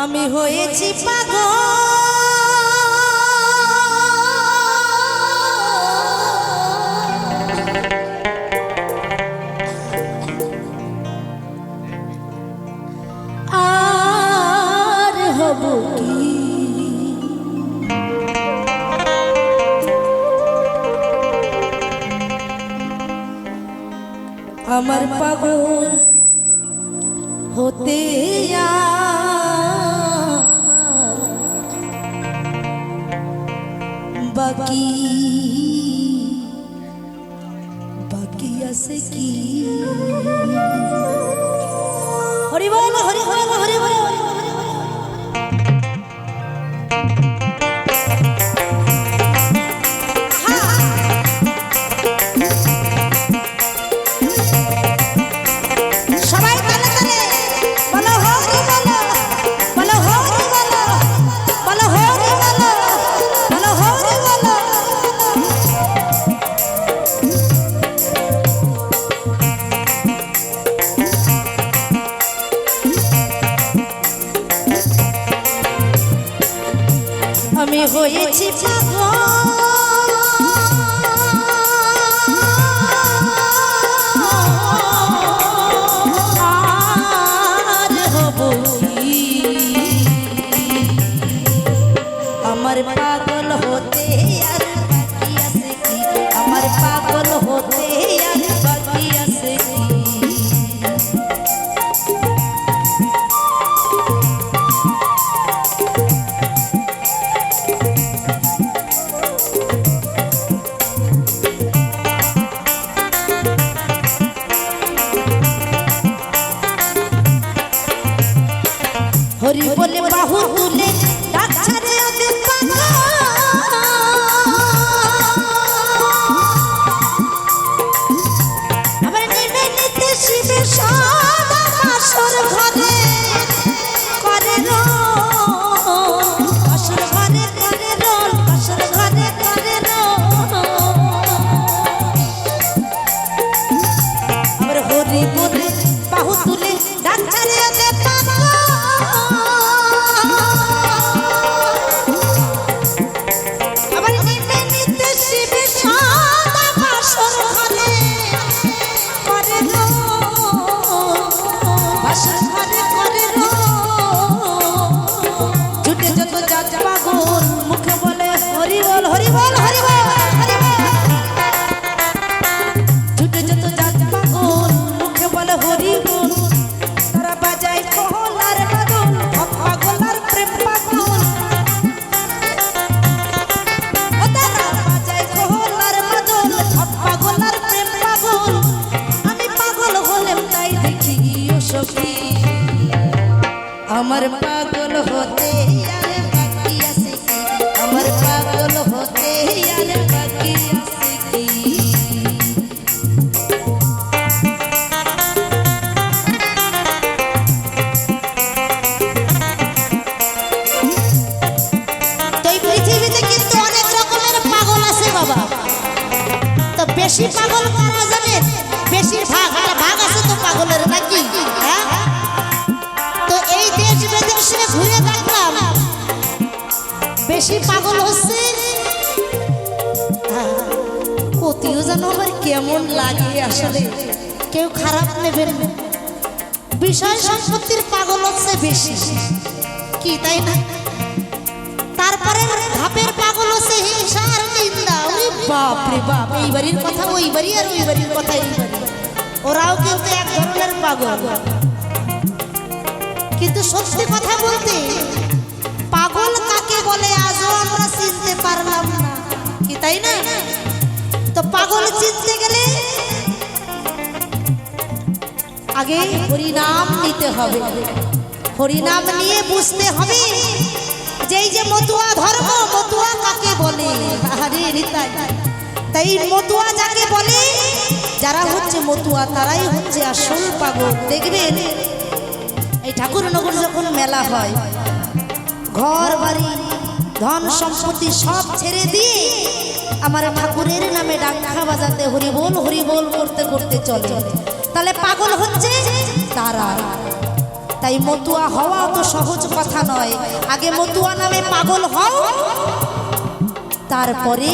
আমি হয়েছি কি? আমার পাগল হতে আর বাকি বাকি আছে কি হয়েছি পাগল আমার পাগল হতে আর বাকি আছে আমার পাগল হতে আর বাকি আছে বেশি পাগল হচ্ছে। কতিও যেন আমার কেমন লাগে আসলে। কেউ খারাপ নেবেন বিষয় সম্পত্তির পাগল হচ্ছে বেশি। কি তাই না? তারপরে ধাপের পাগল হচ্ছে হিংসা আর নিন্দা। ওরে বাপ রে বাপ, এই বাড়ির কথা, ওই বাড়ি আর ওই বাড়ির কথা এই বাড়ি ওরাও কিন্তু এক ধরনের পাগল। কিন্তু সত্যি কথা বলতে পাগল কাকে বলে আজও আমরা চিনতে পারলাম না। কি তাই না? তো পাগল চিনতে গেলে আগে হরিনাম নিতে হবে। হরিনাম নিয়ে বুঝতে হবে যে এই যে মতুয়া ধর্ম, মতুয়া কাকে বলে? আরে তাই মতুয়া যাকে বলে, যারা হচ্ছে মতুয়া, তারাই হচ্ছে আসল পাগল। দেখবেন, এই ঠাকুরনগর যখন মেলা হয় ঘর বাড়ি ধন সম্পত্তি সব ছেড়ে দিয়ে আমার ঠাকুরের নামে ডাক্তার বাজাতে হরিবোল হরিবোল করতে করতে চলে। তাহলে পাগল হচ্ছে? তারা। তাই মতুয়া হওয়া তো সহজ কথা নয়। আগে মতুয়া নামে পাগল হও। তারপরে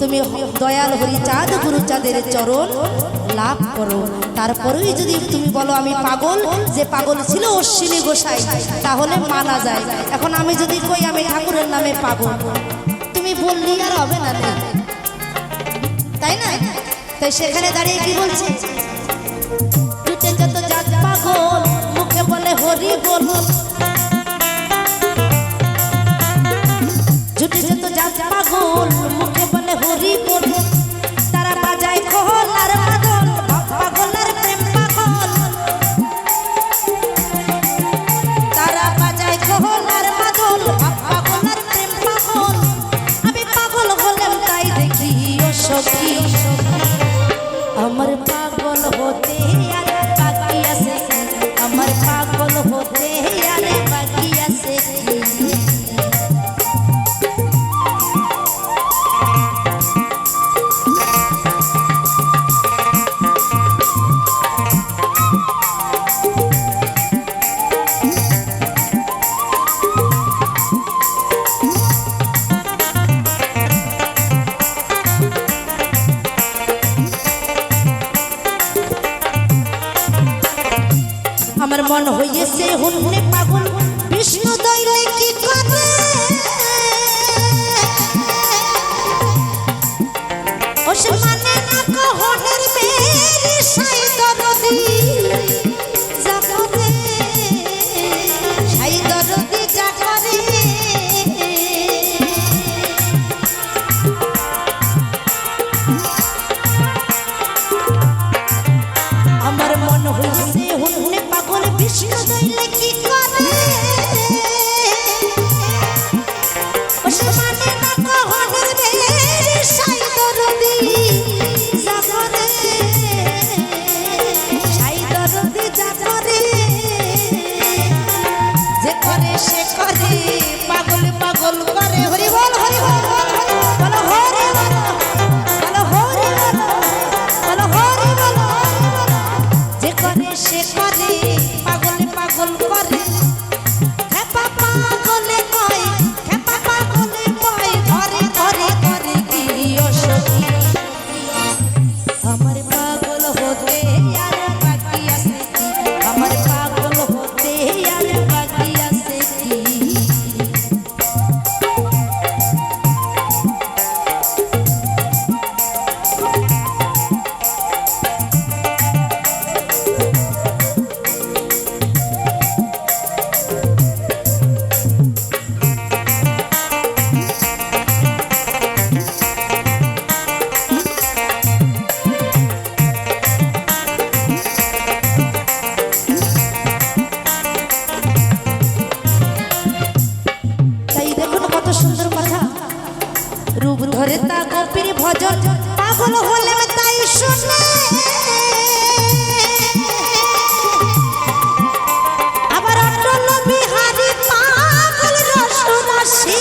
তুমি দয়াল হরিচাঁদ, গুরুচাঁদের চরণ লাভ করো। তারপরেই যদি তুমি বলো আমি পাগল, যে পাগল ছিল অশ্বিনী গোসাই, তাহলে মানা যায়। এখন আমি যদি কই আমি ঠাকুরের নামে পাগল, তুমি বললি আর হবে না তাই না? তাই সেখানে দাঁড়িয়ে কি বলছে? মুখে বলে হরি বল জুটে যত জাত পাগল, মুখে বলে হরি বল তারা বাজায় কহল আর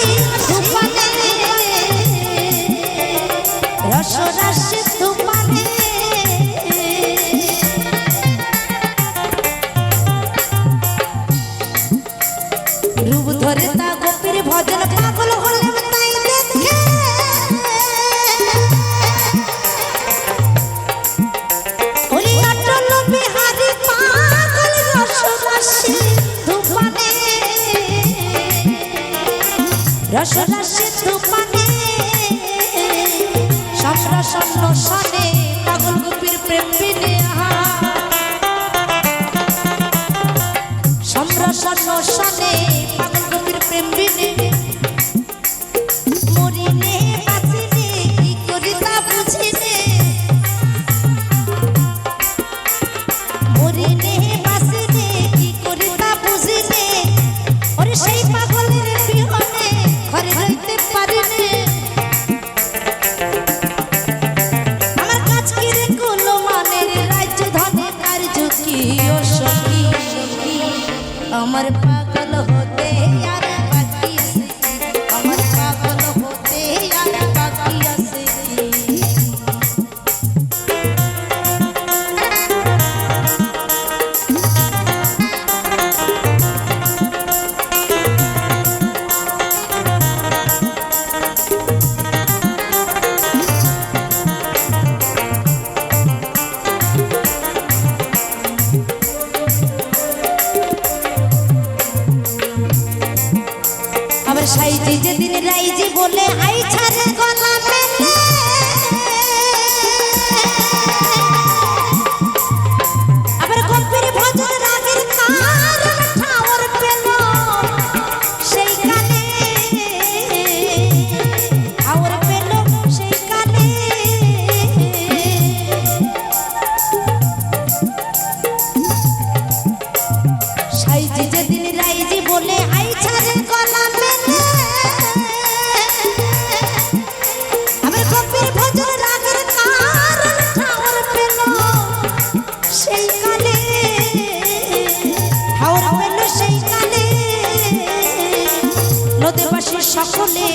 Thank you. রস রসে তুপানে সব রসন রসনে পাগল গোপীর প্রেম বিনে সম্রসন রসনে পাগল গোপীর প্রেম বিনে ন্যাকালে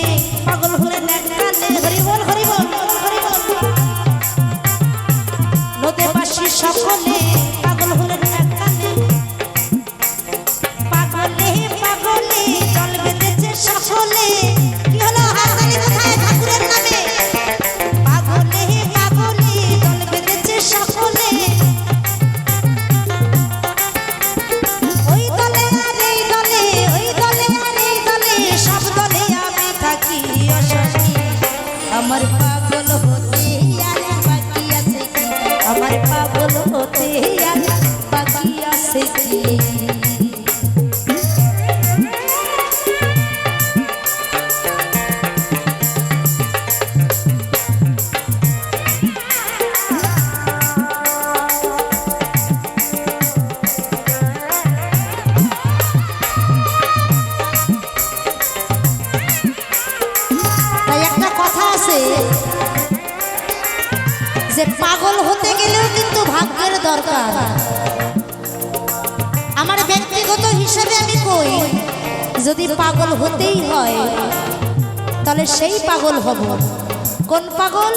যে পাগল হতে গেলেও কিন্তু ভাগ্যের দরকার। আমার ব্যক্তিগত হিসেবে আমি কই, যদি পাগল হতেই হয়, তাহলে সেই পাগল হব। কোন পাগল?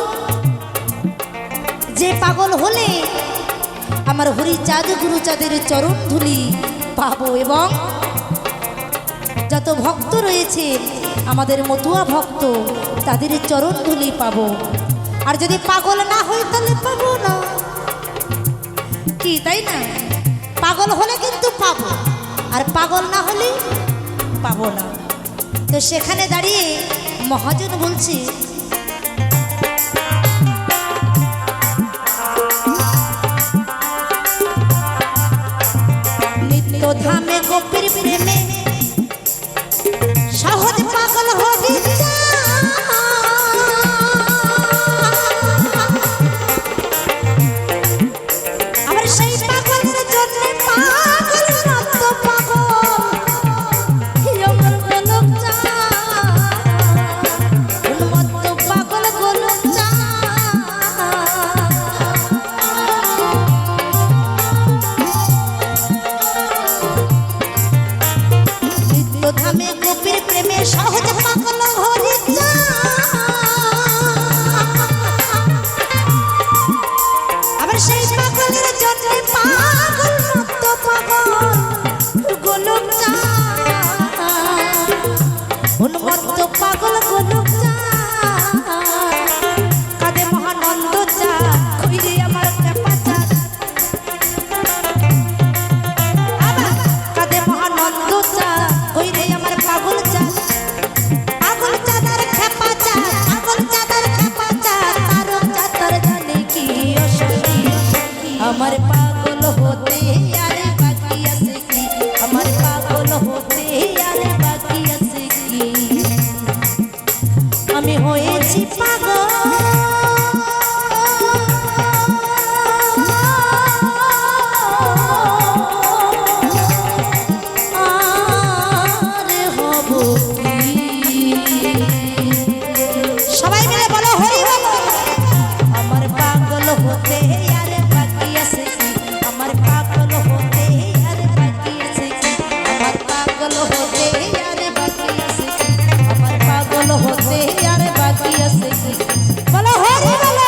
যে পাগল হলে আমার হরিচাঁদ গুরুচাঁদের চরণ ধুলি পাবো এবং যত ভক্ত রয়েছে, আমাদের মতুয়া ভক্ত তাদের চরণ ধুলি পাবো। আর যদি পাগল না হই তাহলে পাবো না। কি, তাই না? পাগল হলে কিন্তু পাবো, আর পাগল না হলে পাবো না। তো সেখানে দাঁড়িয়ে মহাজন বলছে 八公 আর বাকি আছে বলো হরি বলো